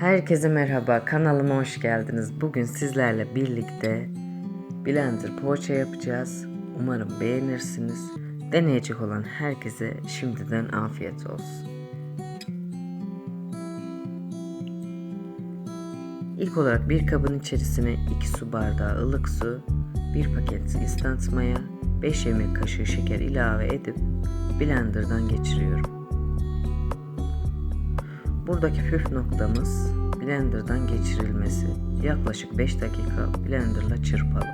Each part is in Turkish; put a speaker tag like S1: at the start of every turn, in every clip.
S1: Herkese merhaba, kanalıma hoş geldiniz. Bugün sizlerle birlikte blender poğaça yapacağız. Umarım beğenirsiniz. Deneyecek olan herkese şimdiden afiyet olsun. İlk olarak bir kabın içerisine 2 su bardağı ılık su, 1 paket instant maya, 5 yemek kaşığı şeker ilave edip blenderdan geçiriyorum. Buradaki püf noktamız blenderdan geçirilmesi. Yaklaşık 5 dakika blenderla çırpalım.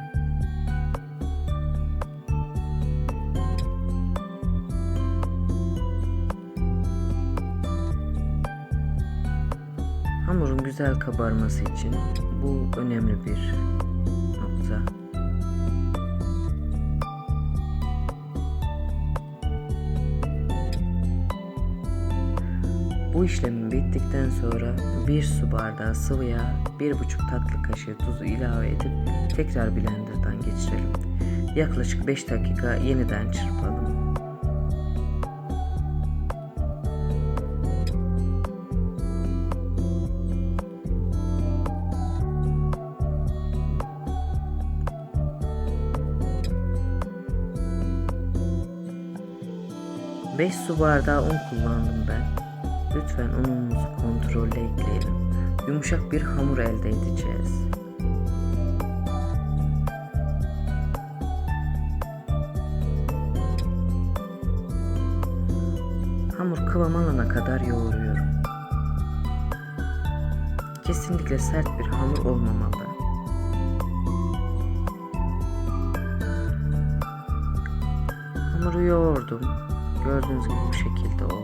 S1: Hamurun güzel kabarması için bu önemli bir Bu işlemin bittikten sonra bir su bardağı sıvı yağ, bir buçuk tatlı kaşığı tuzu ilave edip tekrar blenderdan geçirelim. Yaklaşık 5 dakika yeniden çırpalım. Beş su bardağı un kullandım ben. Lütfen unumuzu kontrolle ekleyelim. Yumuşak bir hamur elde edeceğiz. Hamur kıvam alana kadar yoğuruyorum. Kesinlikle sert bir hamur olmamalı. Hamuru yoğurdum. Gördüğünüz gibi bu şekilde oldu.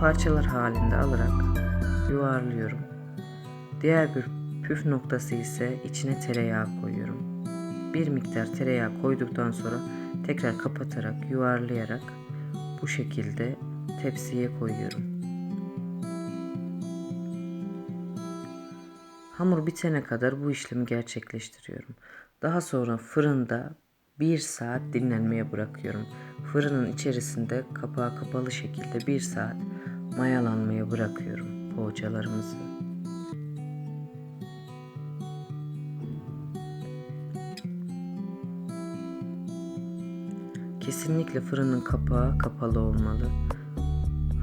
S1: Parçalar halinde alarak yuvarlıyorum. Diğer bir püf noktası ise içine tereyağı koyuyorum. Bir miktar tereyağı koyduktan sonra tekrar kapatarak yuvarlayarak bu şekilde tepsiye koyuyorum. Hamur bitene kadar bu işlemi gerçekleştiriyorum. Daha sonra fırında 1 saat dinlenmeye bırakıyorum. Fırının içerisinde kapağı kapalı şekilde 1 saat mayalanmaya bırakıyorum poğaçalarımızı. Kesinlikle fırının kapağı kapalı olmalı.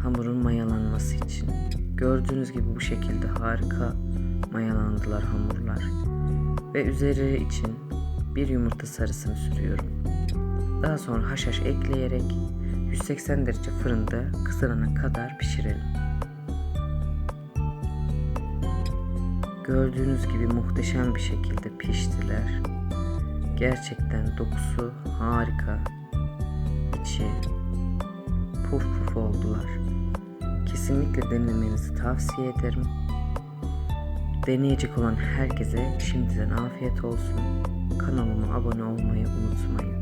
S1: Hamurun mayalanması için. Gördüğünüz gibi bu şekilde harika mayalandılar hamurlar. Ve üzeri için bir yumurta sarısını sürüyorum. Daha sonra haşhaş ekleyerek 180 derece fırında kızarana kadar pişirelim. Gördüğünüz gibi muhteşem bir şekilde piştiler. Gerçekten dokusu harika. İçi puf puf oldular. Kesinlikle denemenizi tavsiye ederim. Deneyecek olan herkese şimdiden afiyet olsun. Kanalıma abone olmayı unutmayın.